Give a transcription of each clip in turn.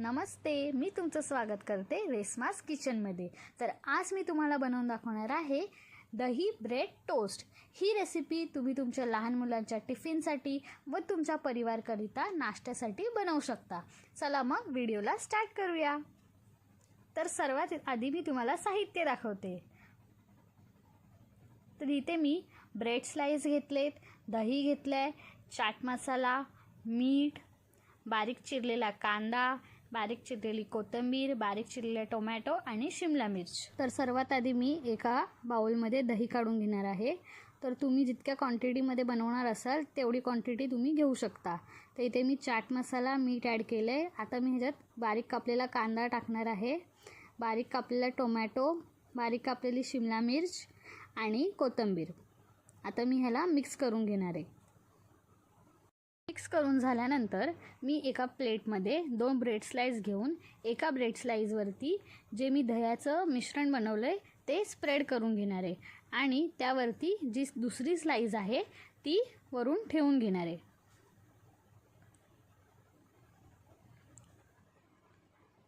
नमस्ते मी तुमचं स्वागत करते रेसमास किचनमध्ये. तर आज मी तुम्हाला बनवून दाखवणार आहे दही ब्रेड टोस्ट. ही रेसिपी तुम्ही तुमच्या लहान मुलांच्या टिफिनसाठी व तुमच्या परिवारकरिता नाश्त्यासाठी बनवू शकता. चला मग व्हिडिओला स्टार्ट करूया. तर सर्वात आधी मी तुम्हाला साहित्य दाखवते. तर इथे मी ब्रेड स्लाईस घेतलेत दही घेतलं आहे चाट मसाला मीठ बारीक चिरलेला कांदा बारीक चिरलेली कोथिंबीर बारीक चिरलेले टोमॅटो आणि शिमला मिर्च. तर सर्वात आधी मी एका बाउलमध्ये दही काढून घेणार आहे. तर तुम्ही जितक्या क्वांटिटीमध्ये बनवणार असाल तेवढी क्वांटिटी तुम्ही घेऊ शकता. तर इथे मी चाट मसाला मीठ ॲड केलं आहे. आता मी ह्याच्यात बारीक कापलेला कांदा टाकणार आहे. बारीक कापलेला टोमॅटो बारीक कापलेली शिमला मिर्च आणि कोथिंबीर. आता मी ह्याला मिक्स करून घेणार आहे. मिक्स करून झाल्यानंतर मी एका प्लेटमध्ये दोन ब्रेड स्लाईस घेऊन एका ब्रेड स्लाईजवरती जे मी दह्याचं मिश्रण बनवलं आहे ते स्प्रेड करून घेणार आहे. आणि त्यावरती जी दुसरी स्लाईज आहे ती वरून ठेवून घेणार आहे.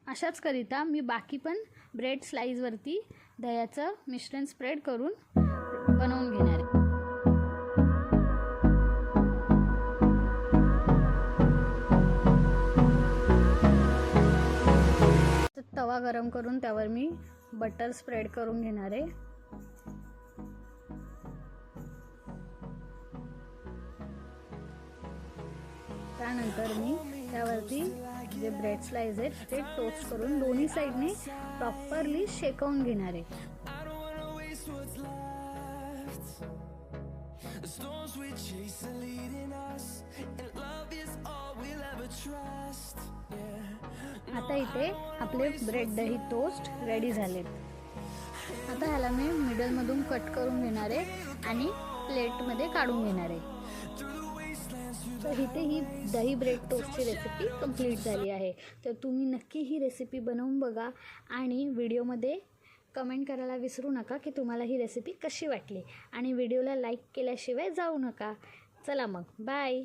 अशाच करिता मी बाकी पण ब्रेड स्लाईजवरती दह्याचं मिश्रण स्प्रेड करून बनवून घेणार तवा गरम करून त्यावर मी बटर स्प्रेड करून घेणार आहे त्यानंतर मी त्यावरती जे ब्रेड स्लाइस आहेत ते टोस्ट करून दोन्ही साईडने प्रॉपरली शेकवून घेणार आहे storms we chase are leading us, and love is all we'll ever trust. आता इथे आपले ब्रेड दही टोस्ट रेडी झालेत. आता ह्याला मी मिडलमधून कट करून घेणार आहे आणि प्लेटमध्ये काढून घेणार आहे. तर इथे ही दही ब्रेड टोस्टची रेसिपी कंप्लीट झाली आहे. तर तुम्ही नक्की ही रेसिपी बनवून बघा आणि व्हिडिओमध्ये कमेंट करायला विसरू नका की तुम्हाला ही रेसिपी कशी वाटली. आणि व्हिडिओला लाईक केल्याशिवाय जाऊ नका. चला मग बाय